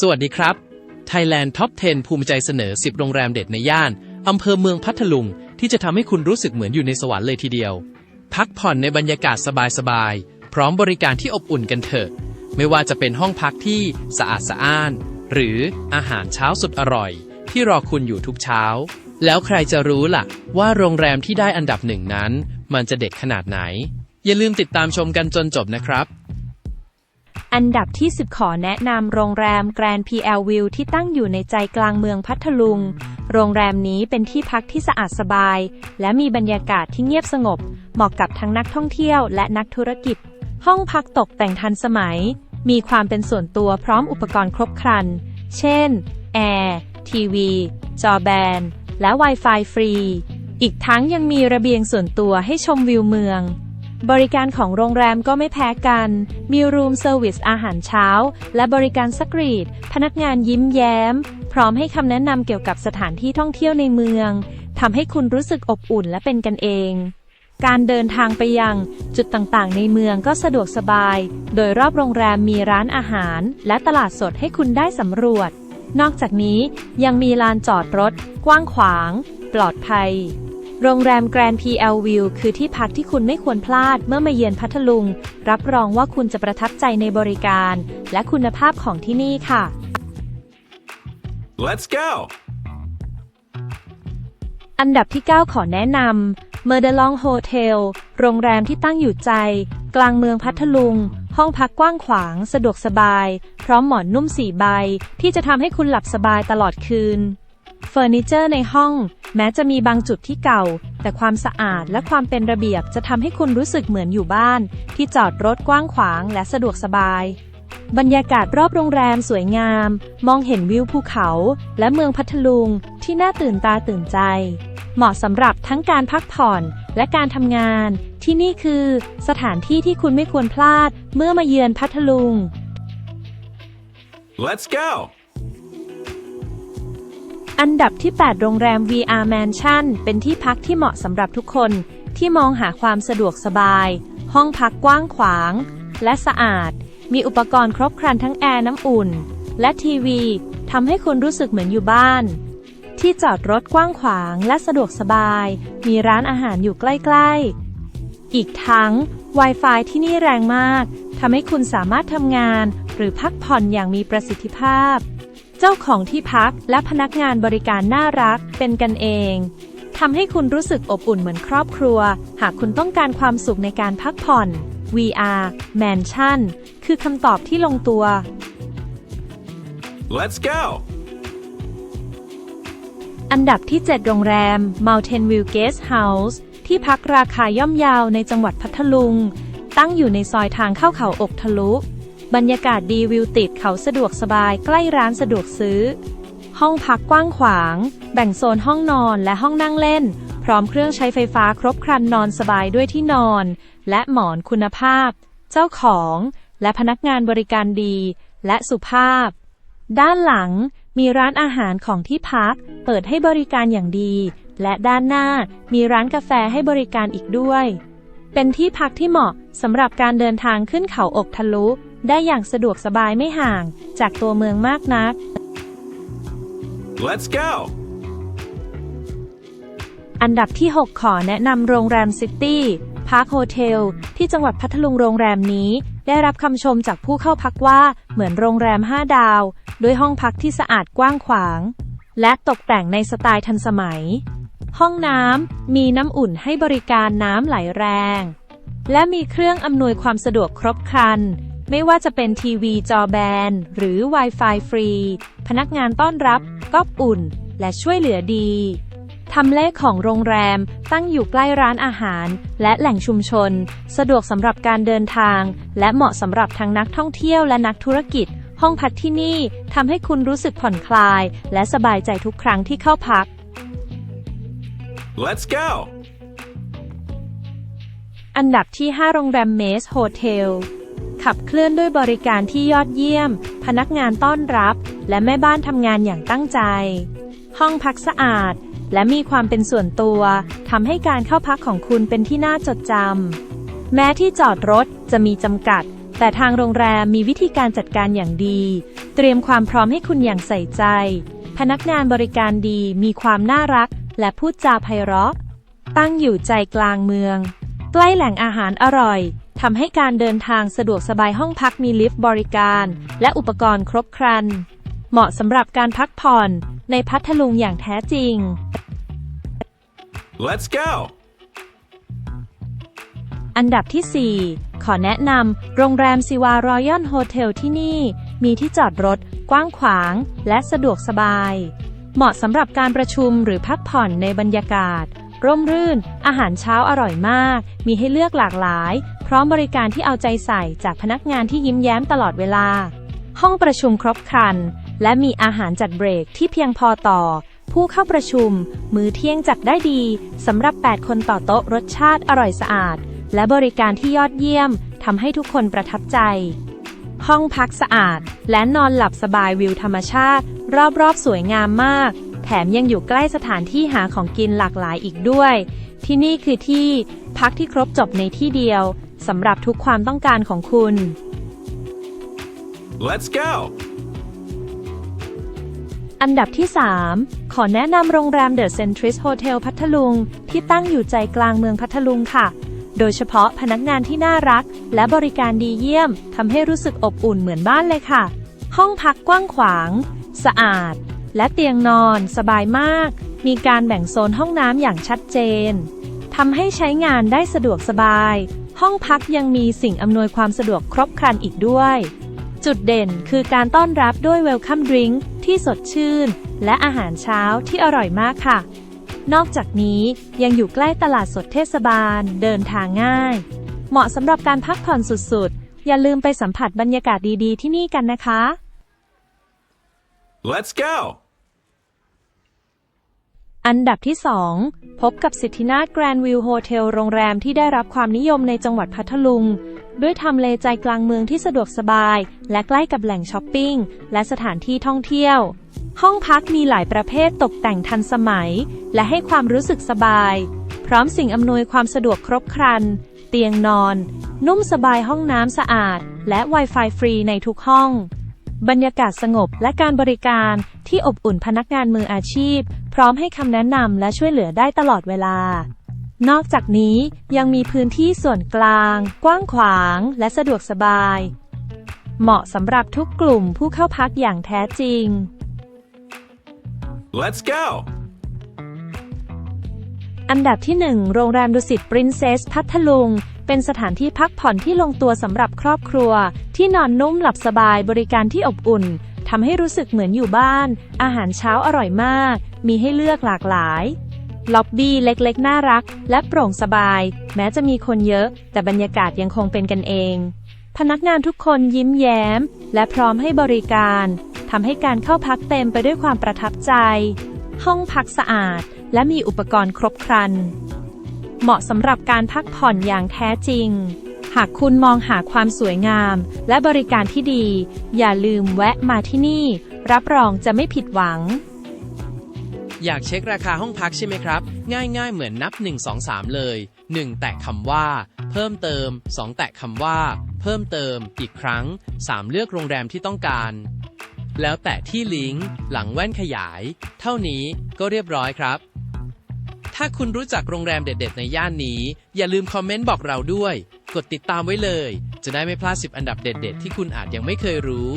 สวัสดีครับ Thailand Top 10 ภูมิใจเสนอ 10 โรงแรมเด็ดในย่าน อำเภอเมืองพัทลุง ที่จะทำให้คุณรู้สึกเหมือนอยู่ในสวรรค์เลยทีเดียว พักผ่อนในบรรยากาศสบายๆ พร้อมบริการที่อบอุ่นกันเถอะ ไม่ว่าจะเป็นห้องพักที่สะอาดสะอ้าน หรืออาหารเช้าสุดอร่อย ที่รอคุณอยู่ทุกเช้า แล้วใครจะรู้ล่ะ ว่าโรงแรมที่ได้อันดับหนึ่งนั้น มันจะเด็ดขนาดไหน อย่าลืมติดตามชมกันจนจบนะครับ อันดับที่ 10 ขอแนะนำโรงแรมแกรน PL View ที่ตั้งอยู่ในใจกลางเมืองพัทลุง โรงแรมนี้เป็นที่พักที่สะอาดสบาย และมีบรรยากาศที่เงียบสงบ เหมาะกับทั้งนักท่องเที่ยวและนักธุรกิจ ห้องพักตกแต่งทันสมัย มีความเป็นส่วนตัวพร้อมอุปกรณ์ครบครัน เช่น แอร์ ทีวี จอแบน และ Wi-Fi ฟรี อีกทั้งยังมีระเบียงส่วนตัวให้ชมวิวเมือง บริการของโรงแรมก็ไม่แพ้กัน มีรูมเซอร์วิสอาหารเช้า และบริการสกรีด พนักงานยิ้มแย้ม พร้อมให้คำแนะนำเกี่ยวกับสถานที่ท่องเที่ยวในเมืองทำให้คุณรู้สึกอบอุ่นและเป็นกันเอง การเดินทางไปยังจุดต่างๆ ในเมืองก็สะดวกสบาย โดยรอบโรงแรมมีร้านอาหาร และตลาดสดให้คุณได้สำรวจ นอกจากนี้ยังมีลานจอดรถ กว้างขวาง ปลอดภัย โรงแรมแกรน PL View คือที่พักที่คุณไม่ควรพลาดเมื่อมาเยือนพัทลุง รับรองว่าคุณจะประทับใจในบริการ และคุณภาพของที่นี่ค่ะ Let's go! อันดับที่ 9 ขอแนะนำ m e r d e l o n g Hotel โรงแรมที่ตั้งอยู่ใจ กลางเมืองพัทลุง ห้องพักกว้างขวาง สะดวกสบาย พร้อมหมอนนุ่มสีใบ ที่จะทำให้คุณหลับสบายตลอดคืน เฟอร์นิเจอร์ในห้อง แม้จะมีบางจุดที่เก่า แต่ความสะอาดและความเป็นระเบียบจะทำให้คุณรู้สึกเหมือนอยู่บ้าน ที่จอดรถกว้างขวางและสะดวกสบาย บรรยากาศรอบโรงแรมสวยงาม มองเห็นวิวภูเขา และเมืองพัทลุง ที่น่าตื่นตาตื่นใจ เหมาะสำหรับทั้งการพักผ่อนและการทำงาน ที่นี่คือ สถานที่ที่คุณไม่ควรพลาดเมื่อมาเยือนพัทลุง Let's go! อันดับที่ 8 โรงแรม VR Mansion เป็นที่พักที่เหมาะสำหรับทุกคนที่มองหาความสะดวกสบาย ห้องพักกว้างขวาง และสะอาด มีอุปกรณ์ครบครันทั้งแอร์น้ำอุ่น และทีวีทำให้คุณรู้สึกเหมือนอยู่บ้าน ที่จอดรถกว้างขวางและสะดวกสบาย มีร้านอาหารอยู่ใกล้ ๆ อีกทั้ง Wi-Fi ที่นี่แรงมากทำให้คุณสามารถทำงาน หรือพักผ่อนอย่างมีประสิทธิภาพ จ้าของที่พักและพนักงานบริการน่ารักเป็นกันเองทำให้คุณรู้สึกอบอุ่นเหมือนครอบครัว หากคุณต้องการความสุขในการพักผ่อน VR Mansion คือคำตอบที่ลงตัว Let's go! อันดับที่ 7 โรงแรม Mountain View Guest House ที่พักราคาย่อมเยาวในจังหวัดพัทลุง ตั้งอยู่ในซอยทางเข้าเขาอกทะลุ บรรยากาศดีวิวติดเขาสะดวกสบายใกล้ร้านสะดวกซื้อ ห้องพักกว้างขวาง แบ่งโซนห้องนอนและห้องนั่งเล่น พร้อมเครื่องใช้ไฟฟ้าครบครันนอนสบายด้วยที่นอน และหมอนคุณภาพ เจ้าของ และพนักงานบริการดี และสุภาพ ด้านหลังมีร้านอาหารของที่พัก เปิดให้บริการอย่างดี และด้านหน้ามีร้านกาแฟให้บริการอีกด้วย เป็นที่พักที่เหมาะสำหรับการเดินทางขึ้นเขาอกทะลุ ได้อย่างสะดวกสบายไม่ห่างจากตัวเมืองมากนัก Let's go! อันดับที่ 6 ขอแนะนำโรงแรมซิตี้พาร์คโฮเทลที่จังหวัดพัทลุงโรงแรมนี้ ได้รับคำชมจากผู้เข้าพักว่าเหมือนโรงแรม 5 ดาว ด้วยห้องพักที่สะอาดกว้างขวาง และตกแต่งในสไตล์ทันสมัย ห้องน้ำมีน้ำอุ่นให้บริการน้ำไหลแรง และมีเครื่องอำนวยความสะดวกครบครัน ไม่ว่าจะเป็นทีวีจอแบน หรือ Wi-Fi ฟรี พนักงานต้อนรับก็อุ่น และช่วยเหลือดีทำเลขของโรงแรมตั้งอยู่ใกล้ร้านอาหาร และแหล่งชุมชน สะดวกสำหรับการเดินทาง และเหมาะสำหรับทั้งนักท่องเที่ยวและนักธุรกิจ ห้องพักที่นี่ทำให้คุณรู้สึกผ่อนคลาย และสบายใจทุกครั้งที่เข้าพัก Let's go! อันดับที่ 5 โรงแรมเมสโฮเทล ขับเคลื่อนด้วยบริการที่ยอดเยี่ยม พนักงานต้อนรับ และแม่บ้านทำงานอย่างตั้งใจ ห้องพักสะอาด และมีความเป็นส่วนตัวทำให้การเข้าพักของคุณเป็นที่น่าจดจำแม้ที่จอดรถจะมีจำกัด แต่ทางโรงแรมมีวิธีการจัดการอย่างดี เตรียมความพร้อมให้คุณอย่างใส่ใจ พนักงานบริการดีมีความน่ารัก และพูดจาไพเราะ ตั้งอยู่ใจกลางเมือง ใกล้แหล่งอาหารอร่อย ทำให้การเดินทางสะดวกสบายห้องพักมีลิฟต์บริการ และอุปกรณ์ครบครัน เหมาะสำหรับการพักผ่อนในพัทลุงอย่างแท้จริง Let's go. อันดับที่ 4 ขอแนะนำโรงแรมซิวารอยัลโฮเทลที่นี่ มีที่จอดรถ กว้างขวาง และสะดวกสบาย เหมาะสำหรับการประชุมหรือพักผ่อนในบรรยากาศ ร่มรื่น อาหารเช้าอร่อยมาก มีให้เลือกหลากหลาย พร้อมบริการที่เอาใจใส่จากพนักงานที่ยิ้มแย้มตลอดเวลา ห้องประชุมครบครัน และมีอาหารจัดเบรกที่เพียงพอต่อ ผู้เข้าประชุม มื้อเที่ยงจัดได้ดีสำหรับ 8 คนต่อโต๊ะรสชาติอร่อยสะอาด และบริการที่ยอดเยี่ยมทำให้ทุกคนประทับใจ ห้องพักสะอาด และนอนหลับสบายวิวธรรมชาติ รอบๆสวยงามมาก แถมยังอยู่ใกล้สถานที่หาของกินหลากหลายอีกด้วย ที่นี่คือที่พักที่ครบจบในที่เดียวสำหรับทุกความต้องการของคุณ Let's go. อันดับที่ 3 ขอแนะนำโรงแรมเดอะเซนทริสโฮเทลพัทลุง ที่ตั้งอยู่ใจกลางเมืองพัทลุงค่ะ โดยเฉพาะพนักงานที่น่ารัก และบริการดีเยี่ยมทำให้รู้สึกอบอุ่นเหมือนบ้านเลยค่ะ ห้องพักกว้างขวาง สะอาด และเตียงนอนสบายมาก มีการแบ่งโซนห้องน้ำอย่างชัดเจนทำให้ใช้งานได้สะดวกสบาย ห้องพักยังมีสิ่งอำนวยความสะดวกครบครันอีกด้วย จุดเด่นคือการต้อนรับด้วยเวลคัมดริงก์ที่สดชื่น และอาหารเช้าที่อร่อยมากค่ะ นอกจากนี้ยังอยู่ใกล้ตลาดสดเทศบาลเดินทางง่าย เหมาะสำหรับการพักผ่อนสุดๆ อย่าลืมไปสัมผัสบรรยากาศดีๆที่นี่กันนะคะ Let's go. อันดับที่ 2 พบกับสิทธินาถแกรนด์วิวโฮเทลโรงแรมที่ได้รับความนิยมในจังหวัดพัทลุง ด้วยทำเลใจกลางเมืองที่สะดวกสบาย และใกล้กับแหล่งช้อปปิ้ง และสถานที่ท่องเที่ยว ห้องพักมีหลายประเภทตกแต่งทันสมัย และให้ความรู้สึกสบาย พร้อมสิ่งอำนวยความสะดวกครบครัน เตียงนอน นุ่มสบายห้องน้ำสะอาด และ Wi-Fi ฟรีในทุกห้อง บรรยากาศสงบและการบริการ ที่อบอุ่นพนักงานมืออาชีพ พร้อมให้คำแนะนำและช่วยเหลือได้ตลอดเวลา นอกจากนี้ยังมีพื้นที่ส่วนกลาง กว้างขวางและสะดวกสบาย เหมาะสำหรับทุกกลุ่มผู้เข้าพักอย่างแท้จริง Let's go. อันดับที่ 1 โรงแรมดุสิตปรินเซสพัทลุง เป็นสถานที่พักผ่อนที่ลงตัวสำหรับครอบครัว ที่นอนนุ่มหลับสบายบริการที่อบอุ่น ทำให้รู้สึกเหมือนอยู่บ้าน อาหารเช้าอร่อยมาก มีให้เลือกหลากหลาย ล็อบบี้เล็กๆ น่ารัก และโปร่งสบาย แม้จะมีคนเยอะ แต่บรรยากาศยังคงเป็นกันเอง พนักงานทุกคนยิ้มแย้ม และพร้อมให้บริการทำให้การเข้าพักเต็มไปด้วยความประทับใจ ห้องพักสะอาด และมีอุปกรณ์ครบครัน เหมาะสำหรับการพักผ่อนอย่างแท้จริง หากคุณมองหาความสวยงาม และบริการที่ดี อย่าลืมแวะมาที่นี่ รับรองจะไม่ผิดหวัง อยากเช็คราคาห้องพักใช่ไหมครับ ง่าย ๆ เหมือนนับ 1 2 3 เลย 1 แตะคำว่า เพิ่มเติม 2 แตะคำว่า เพิ่มเติม อีกครั้ง 3 เลือกโรงแรมที่ต้องการ แล้วแตะที่ลิงก์หลังแว่นขยาย เท่านี้ก็เรียบร้อยครับ ถ้าคุณรู้จักโรงแรมเด็ด ๆ ในย่านนี้ อย่าลืมคอมเมนต์บอกเราด้วย กดติดตามไว้เลย จะได้ไม่พลาด 10 อันดับเด็ด ๆ ที่คุณอาจยังไม่เคยรู้